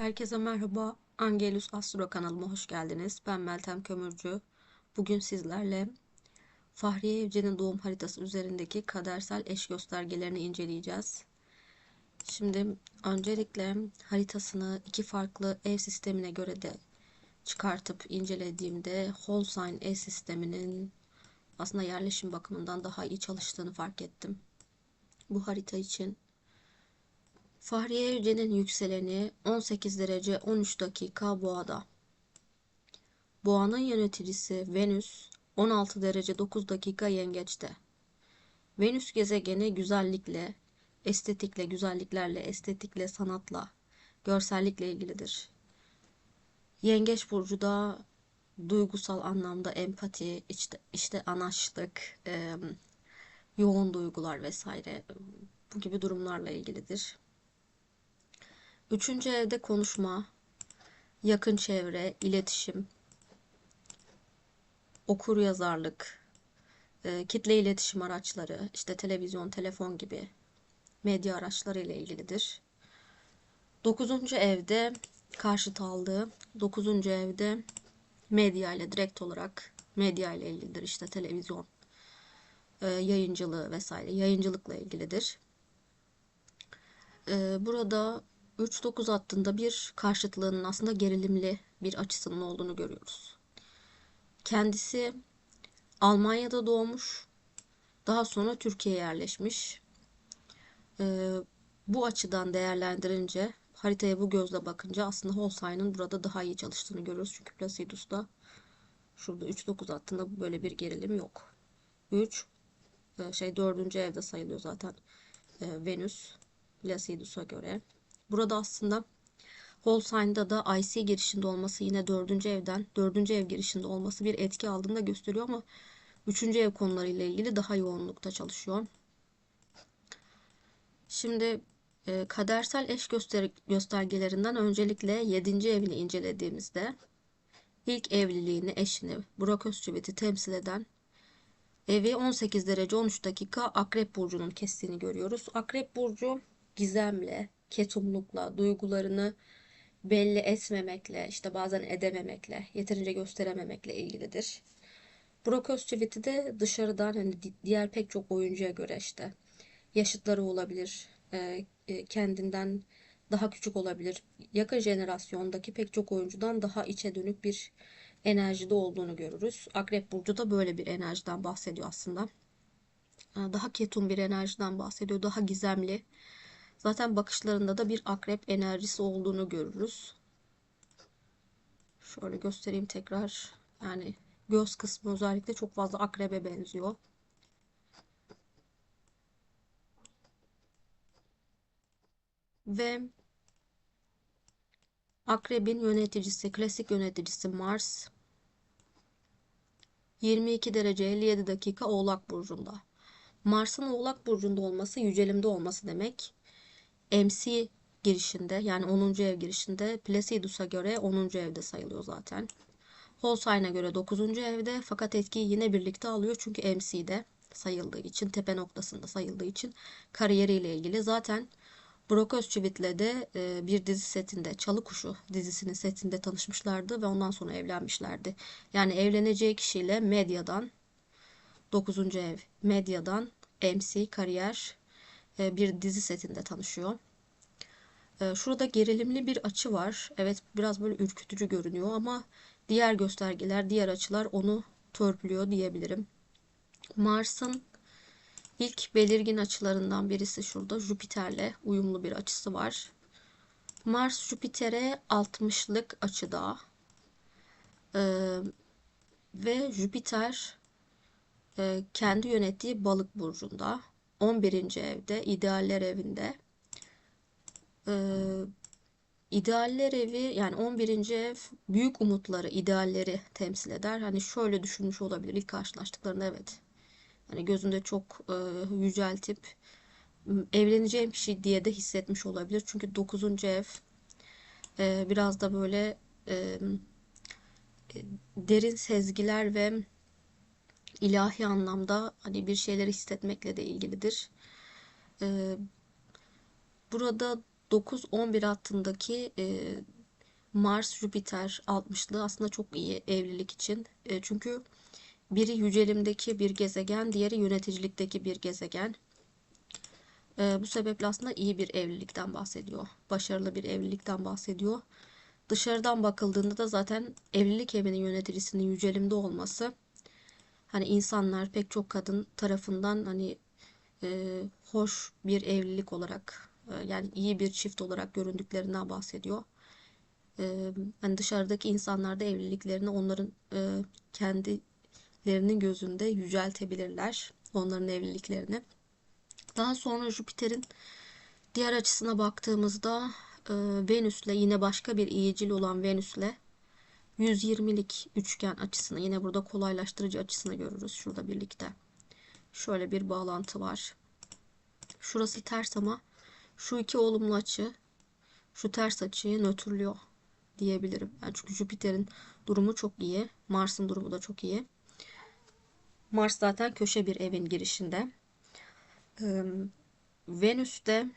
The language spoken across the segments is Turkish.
Herkese merhaba. Angelus Astro kanalıma hoş geldiniz. Ben Meltem Kömürcü. Bugün sizlerle Fahriye Evcen'in doğum haritası üzerindeki kadersel eş göstergelerini inceleyeceğiz. Şimdi öncelikle haritasını iki farklı ev sistemine göre de çıkartıp incelediğimde sign ev sisteminin aslında yerleşim bakımından daha iyi çalıştığını fark ettim. Bu harita için Fahriye Evcen'in yükseleni 18 derece 13 dakika boğada. Boğanın yöneticisi Venüs 16 derece 9 dakika yengeçte. Venüs gezegeni güzellikle, estetikle, güzelliklerle, estetikle, sanatla, görsellikle ilgilidir. Yengeç burcu da duygusal anlamda empati, işte, işte anaçlık, e, yoğun duygular vesaire bu gibi durumlarla ilgilidir. Üçüncü evde konuşma, yakın çevre, iletişim, okur yazarlık, e, kitle iletişim araçları, işte televizyon, telefon gibi medya araçları ile ilgilidir. Dokuzuncu evde karşıt aldığı, dokuzuncu evde medya ile direkt olarak medya ile ilgilidir. İşte televizyon, e, yayıncılığı vesaire, yayıncılıkla ilgilidir. E, burada 3-9 hattında bir karşıtlığının aslında gerilimli bir açısının olduğunu görüyoruz. Kendisi Almanya'da doğmuş, daha sonra Türkiye'ye yerleşmiş. Ee, bu açıdan değerlendirince, haritaya bu gözle bakınca aslında Holstein'ın burada daha iyi çalıştığını görüyoruz. Çünkü Placidus'ta şurada 3-9 hattında böyle bir gerilim yok. 3 e, şey 4. evde sayılıyor zaten e, Venüs Placidus'a göre. Burada aslında Holstein'da da IC girişinde olması yine dördüncü evden dördüncü ev girişinde olması bir etki aldığını gösteriyor ama üçüncü ev konularıyla ilgili daha yoğunlukta çalışıyor. Şimdi e, kadersel eş göster göstergelerinden öncelikle yedinci evini incelediğimizde ilk evliliğini, eşini, Burak Özçivit'i temsil eden evi 18 derece 13 dakika Akrep Burcu'nun kestiğini görüyoruz. Akrep Burcu gizemle, ketumlukla, duygularını belli etmemekle, işte bazen edememekle, yeterince gösterememekle ilgilidir. Burak Özçivit'i de dışarıdan hani diğer pek çok oyuncuya göre işte yaşıtları olabilir, e, e, kendinden daha küçük olabilir. Yakın jenerasyondaki pek çok oyuncudan daha içe dönük bir enerjide olduğunu görürüz. Akrep Burcu da böyle bir enerjiden bahsediyor aslında. Daha ketum bir enerjiden bahsediyor. Daha gizemli, Zaten bakışlarında da bir akrep enerjisi olduğunu görürüz. Şöyle göstereyim tekrar. Yani göz kısmı özellikle çok fazla akrebe benziyor. Ve akrebin yöneticisi, klasik yöneticisi Mars 22 derece 57 dakika Oğlak Burcu'nda. Mars'ın Oğlak Burcu'nda olması yücelimde olması demek. MC girişinde yani 10. ev girişinde Placidus'a göre 10. evde sayılıyor zaten. Holstein'a göre 9. evde fakat etkiyi yine birlikte alıyor çünkü MC'de sayıldığı için tepe noktasında sayıldığı için kariyeriyle ilgili zaten Brock Özçivit'le de e, bir dizi setinde Çalı Kuşu dizisinin setinde tanışmışlardı ve ondan sonra evlenmişlerdi. Yani evleneceği kişiyle medyadan 9. ev medyadan MC kariyer bir dizi setinde tanışıyor. E, şurada gerilimli bir açı var. Evet biraz böyle ürkütücü görünüyor ama diğer göstergeler, diğer açılar onu törpülüyor diyebilirim. Mars'ın ilk belirgin açılarından birisi şurada Jüpiter'le uyumlu bir açısı var. Mars Jüpiter'e 60'lık açıda ee, ve Jüpiter e, kendi yönettiği balık burcunda. 11. evde, idealler evinde. Ee, idealler evi yani 11. ev büyük umutları, idealleri temsil eder. Hani şöyle düşünmüş olabilir ilk karşılaştıklarında evet. Hani gözünde çok e, yüceltip evleneceğim kişi diye de hissetmiş olabilir. Çünkü 9. ev e, biraz da böyle e, derin sezgiler ve ilahi anlamda hani bir şeyleri hissetmekle de ilgilidir. Ee, burada 9-11 hattındaki e, Mars Jüpiter 60'lı aslında çok iyi evlilik için. E, çünkü biri yücelimdeki bir gezegen, diğeri yöneticilikteki bir gezegen. E, bu sebeple aslında iyi bir evlilikten bahsediyor. Başarılı bir evlilikten bahsediyor. Dışarıdan bakıldığında da zaten evlilik evinin yöneticisinin yücelimde olması hani insanlar pek çok kadın tarafından hani e, hoş bir evlilik olarak e, yani iyi bir çift olarak göründüklerinden bahsediyor. E, hani dışarıdaki insanlar da evliliklerini onların e, kendilerinin gözünde yüceltebilirler. Onların evliliklerini. Daha sonra Jüpiter'in diğer açısına baktığımızda e, Venüs'le yine başka bir iyicil olan Venüs'le 120'lik üçgen açısını yine burada kolaylaştırıcı açısını görürüz şurada birlikte. Şöyle bir bağlantı var. Şurası ters ama şu iki olumlu açı şu ters açıyı nötrlüyor diyebilirim. Yani çünkü Jüpiter'in durumu çok iyi. Mars'ın durumu da çok iyi. Mars zaten köşe bir evin girişinde. Ee, Venüs'te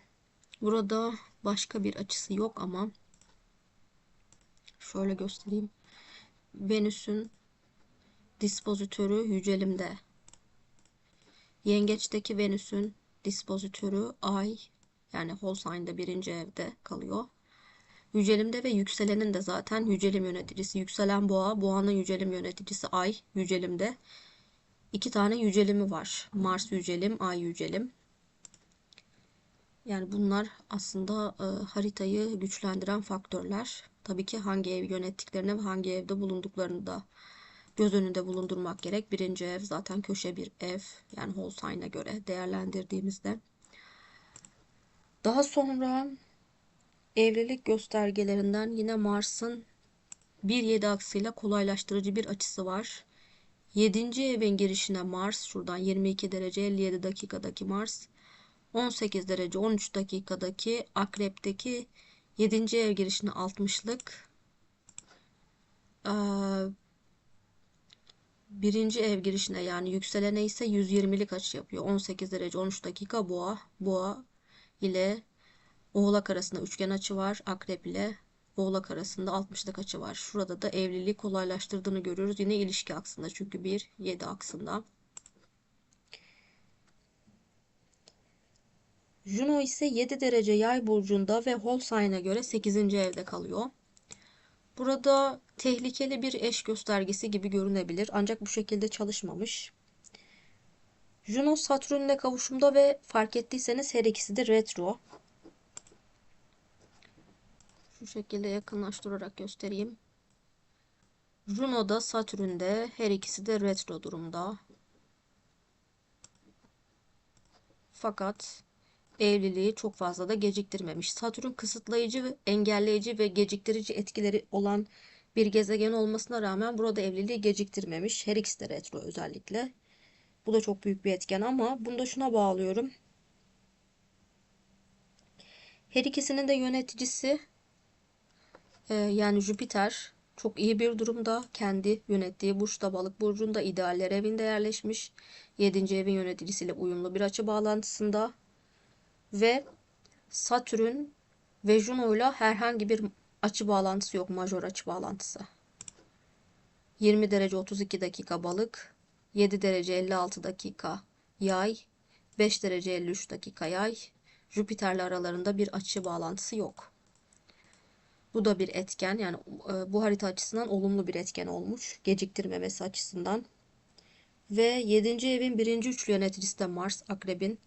burada başka bir açısı yok ama şöyle göstereyim. Venüs'ün dispozitörü yücelimde. Yengeçteki Venüs'ün dispozitörü Ay yani whole sign'da birinci evde kalıyor. Yücelimde ve yükselenin de zaten yücelim yöneticisi. Yükselen boğa, boğanın yücelim yöneticisi Ay yücelimde. İki tane yücelimi var. Mars yücelim, Ay yücelim. Yani bunlar aslında e, haritayı güçlendiren faktörler. Tabii ki hangi ev yönettiklerine ve hangi evde bulunduklarını da göz önünde bulundurmak gerek. Birinci ev zaten köşe bir ev. Yani sign'a göre değerlendirdiğimizde. Daha sonra evlilik göstergelerinden yine Mars'ın 1-7 aksıyla kolaylaştırıcı bir açısı var. 7. evin girişine Mars şuradan 22 derece 57 dakikadaki Mars 18 derece 13 dakikadaki akrepteki 7. ev girişine 60'lık birinci ev girişine yani yükselene ise 120'lik açı yapıyor. 18 derece 13 dakika boğa. Boğa ile oğlak arasında üçgen açı var. Akrep ile oğlak arasında 60'lık açı var. Şurada da evliliği kolaylaştırdığını görüyoruz. Yine ilişki aksında çünkü 1 7 aksında. Juno ise 7 derece yay burcunda ve whole sign'a göre 8. evde kalıyor. Burada tehlikeli bir eş göstergesi gibi görünebilir ancak bu şekilde çalışmamış. Juno Satürn'le kavuşumda ve fark ettiyseniz her ikisi de retro. Şu şekilde yakınlaştırarak göstereyim. Juno'da Satürn'de her ikisi de retro durumda. Fakat evliliği çok fazla da geciktirmemiş. Satürn kısıtlayıcı, engelleyici ve geciktirici etkileri olan bir gezegen olmasına rağmen burada evliliği geciktirmemiş. Her ikisi de retro özellikle. Bu da çok büyük bir etken ama bunu da şuna bağlıyorum. Her ikisinin de yöneticisi e, yani Jüpiter çok iyi bir durumda. Kendi yönettiği burçta balık burcunda idealler evinde yerleşmiş. 7. evin yöneticisiyle uyumlu bir açı bağlantısında ve Satürn ve Juno ile herhangi bir açı bağlantısı yok. Majör açı bağlantısı. 20 derece 32 dakika balık, 7 derece 56 dakika yay, 5 derece 53 dakika yay. Jüpiter'le aralarında bir açı bağlantısı yok. Bu da bir etken yani e, bu harita açısından olumlu bir etken olmuş. Geciktirmemesi açısından. Ve 7. evin birinci üçlü yöneticisi de Mars, Akrebin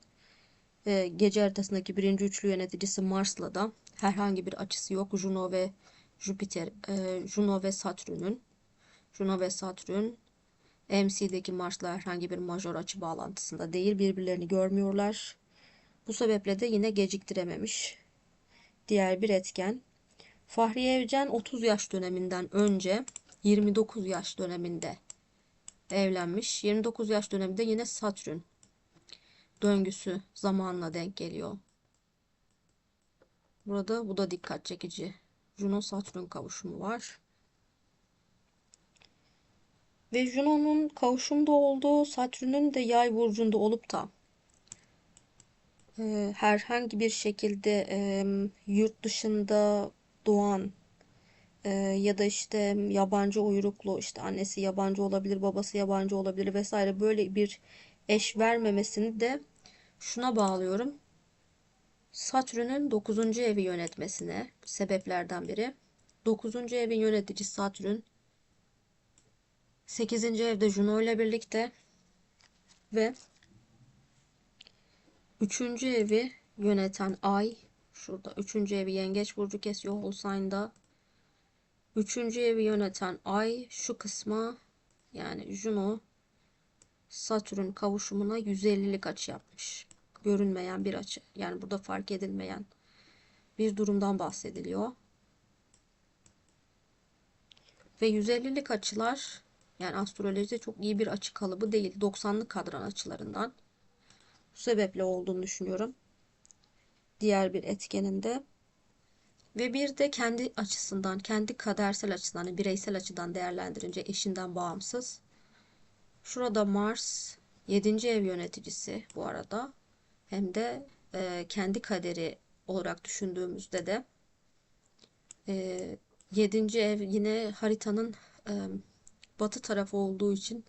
e, gece haritasındaki birinci üçlü yöneticisi Mars'la da herhangi bir açısı yok. Juno ve Jüpiter, e, Juno ve Satürn'ün. Juno ve Satürn MC'deki Mars'la herhangi bir majör açı bağlantısında değil. Birbirlerini görmüyorlar. Bu sebeple de yine geciktirememiş. Diğer bir etken. Fahriye Evcen 30 yaş döneminden önce 29 yaş döneminde evlenmiş. 29 yaş döneminde yine Satürn döngüsü zamanla denk geliyor. Burada bu da dikkat çekici. Juno Satürn kavuşumu var. Ve Juno'nun kavuşumda olduğu Satürn'ün de yay burcunda olup da e, herhangi bir şekilde e, yurt dışında doğan e, ya da işte yabancı uyruklu işte annesi yabancı olabilir, babası yabancı olabilir vesaire böyle bir eş vermemesini de şuna bağlıyorum. Satürn'ün 9. evi yönetmesine sebeplerden biri. 9. evin yöneticisi Satürn 8. evde Juno ile birlikte ve 3. evi yöneten Ay şurada 3. evi Yengeç burcu kesiyor Sign'da. 3. evi yöneten Ay şu kısma yani Juno Satürn kavuşumuna 150'lik açı yapmış. Görünmeyen bir açı. Yani burada fark edilmeyen bir durumdan bahsediliyor. Ve 150'lik açılar yani astrolojide çok iyi bir açı kalıbı değil. 90'lık kadran açılarından. Bu sebeple olduğunu düşünüyorum. Diğer bir etkeninde. Ve bir de kendi açısından, kendi kadersel açıdan, yani bireysel açıdan değerlendirince eşinden bağımsız. Şurada Mars 7. ev yöneticisi bu arada. Hem de e, kendi kaderi olarak düşündüğümüzde de e, 7. ev yine haritanın e, batı tarafı olduğu için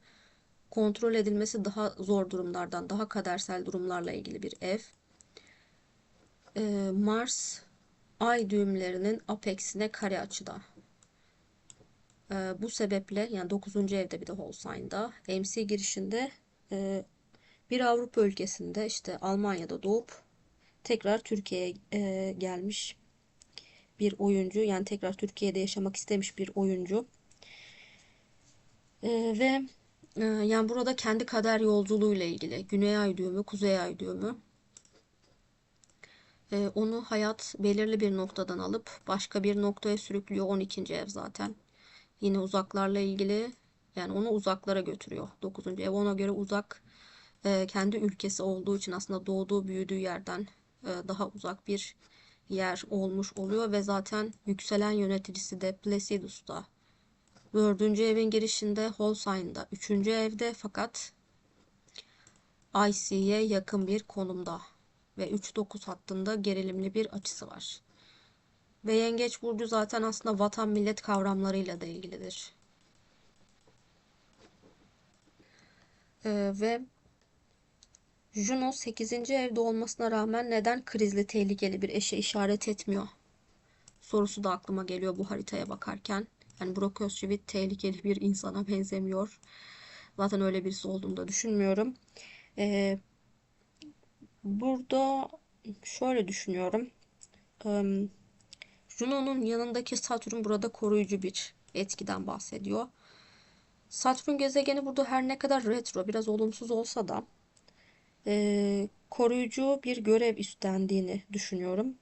kontrol edilmesi daha zor durumlardan, daha kadersel durumlarla ilgili bir ev. Ee, Mars ay düğümlerinin apexine kare açıda. Ee, bu sebeple yani 9. evde bir de whole sign'da MC girişinde e, bir Avrupa ülkesinde işte Almanya'da doğup tekrar Türkiye'ye e, gelmiş bir oyuncu yani tekrar Türkiye'de yaşamak istemiş bir oyuncu. E, ve ee, yani burada kendi kader yolculuğuyla ilgili Güney Ay düğümü, Kuzey Ay düğümü. Ee, onu hayat belirli bir noktadan alıp başka bir noktaya sürüklüyor. 12. ev zaten. Yine uzaklarla ilgili yani onu uzaklara götürüyor. 9. ev ona göre uzak e, kendi ülkesi olduğu için aslında doğduğu büyüdüğü yerden e, daha uzak bir yer olmuş oluyor ve zaten yükselen yöneticisi de Placidus'ta Dördüncü evin girişinde Holstein'da. Üçüncü evde fakat IC'ye yakın bir konumda. Ve 3-9 hattında gerilimli bir açısı var. Ve Yengeç Burcu zaten aslında vatan millet kavramlarıyla da ilgilidir. Ee, ve Juno 8. evde olmasına rağmen neden krizli tehlikeli bir eşe işaret etmiyor? Sorusu da aklıma geliyor bu haritaya bakarken. Yani Burak Özçivit tehlikeli bir insana benzemiyor. Zaten öyle birisi olduğunu da düşünmüyorum. Ee, burada şöyle düşünüyorum. Ee, Juno'nun yanındaki Satürn burada koruyucu bir etkiden bahsediyor. Satürn gezegeni burada her ne kadar retro, biraz olumsuz olsa da e, koruyucu bir görev üstlendiğini düşünüyorum.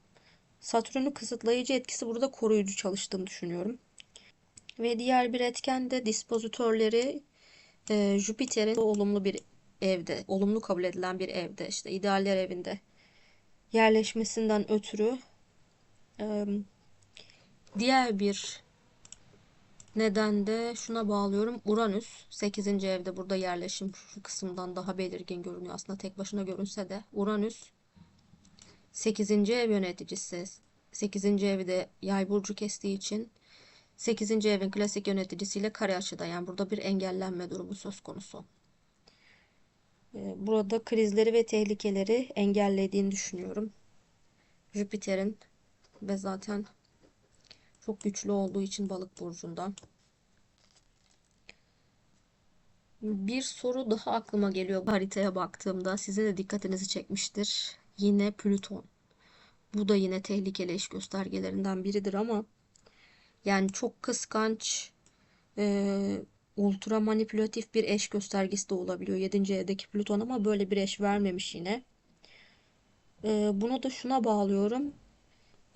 Satürn'ün kısıtlayıcı etkisi burada koruyucu çalıştığını düşünüyorum. Ve diğer bir etken de dispozitörleri e, Jüpiter'in olumlu bir evde, olumlu kabul edilen bir evde, işte idealler evinde yerleşmesinden ötürü e, diğer bir neden de şuna bağlıyorum. Uranüs 8. evde burada yerleşim şu kısımdan daha belirgin görünüyor. Aslında tek başına görünse de Uranüs 8. ev yöneticisi 8. evde yay burcu kestiği için 8. evin klasik yöneticisiyle kare açıda yani burada bir engellenme durumu söz konusu. Ee, burada krizleri ve tehlikeleri engellediğini düşünüyorum. Jüpiter'in ve zaten çok güçlü olduğu için balık burcundan. Bir soru daha aklıma geliyor haritaya baktığımda. Size de dikkatinizi çekmiştir. Yine Plüton. Bu da yine tehlikeli eş göstergelerinden biridir ama yani çok kıskanç, e, ultra manipülatif bir eş göstergesi de olabiliyor. 7. evdeki Plüton ama böyle bir eş vermemiş yine. E, bunu da şuna bağlıyorum.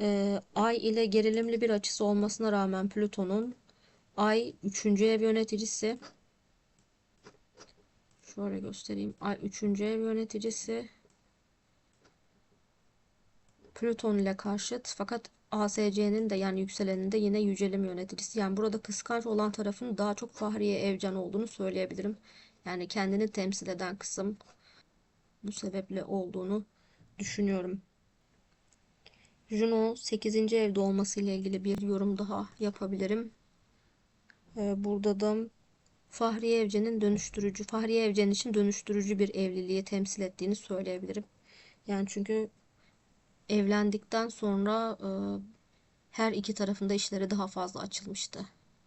E, Ay ile gerilimli bir açısı olmasına rağmen Plüton'un Ay 3. ev yöneticisi. Şöyle göstereyim. Ay 3. ev yöneticisi. Plüton ile karşıt fakat ASC'nin de yani yükselenin de yine yücelim yöneticisi. Yani burada kıskanç olan tarafın daha çok Fahriye Evcan olduğunu söyleyebilirim. Yani kendini temsil eden kısım bu sebeple olduğunu düşünüyorum. Juno 8. evde olması ile ilgili bir yorum daha yapabilirim. Ee, burada da Fahriye Evcen'in dönüştürücü, Fahriye Evcen için dönüştürücü bir evliliği temsil ettiğini söyleyebilirim. Yani çünkü evlendikten sonra e, her iki tarafında işleri daha fazla açılmıştı.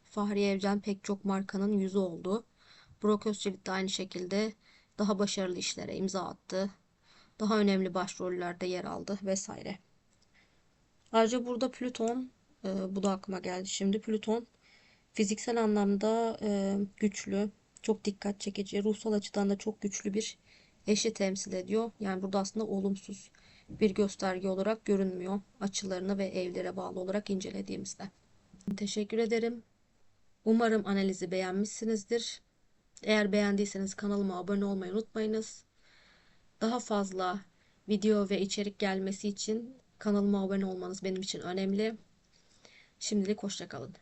Fahriye Evcen pek çok markanın yüzü oldu. Burak Özçivit de aynı şekilde daha başarılı işlere imza attı. Daha önemli başrollerde yer aldı vesaire. Ayrıca burada Plüton, e, bu da aklıma geldi şimdi. Plüton fiziksel anlamda e, güçlü, çok dikkat çekici, ruhsal açıdan da çok güçlü bir eşi temsil ediyor. Yani burada aslında olumsuz bir gösterge olarak görünmüyor. Açılarına ve evlere bağlı olarak incelediğimizde. Teşekkür ederim. Umarım analizi beğenmişsinizdir. Eğer beğendiyseniz kanalıma abone olmayı unutmayınız. Daha fazla video ve içerik gelmesi için kanalıma abone olmanız benim için önemli. Şimdilik hoşça kalın.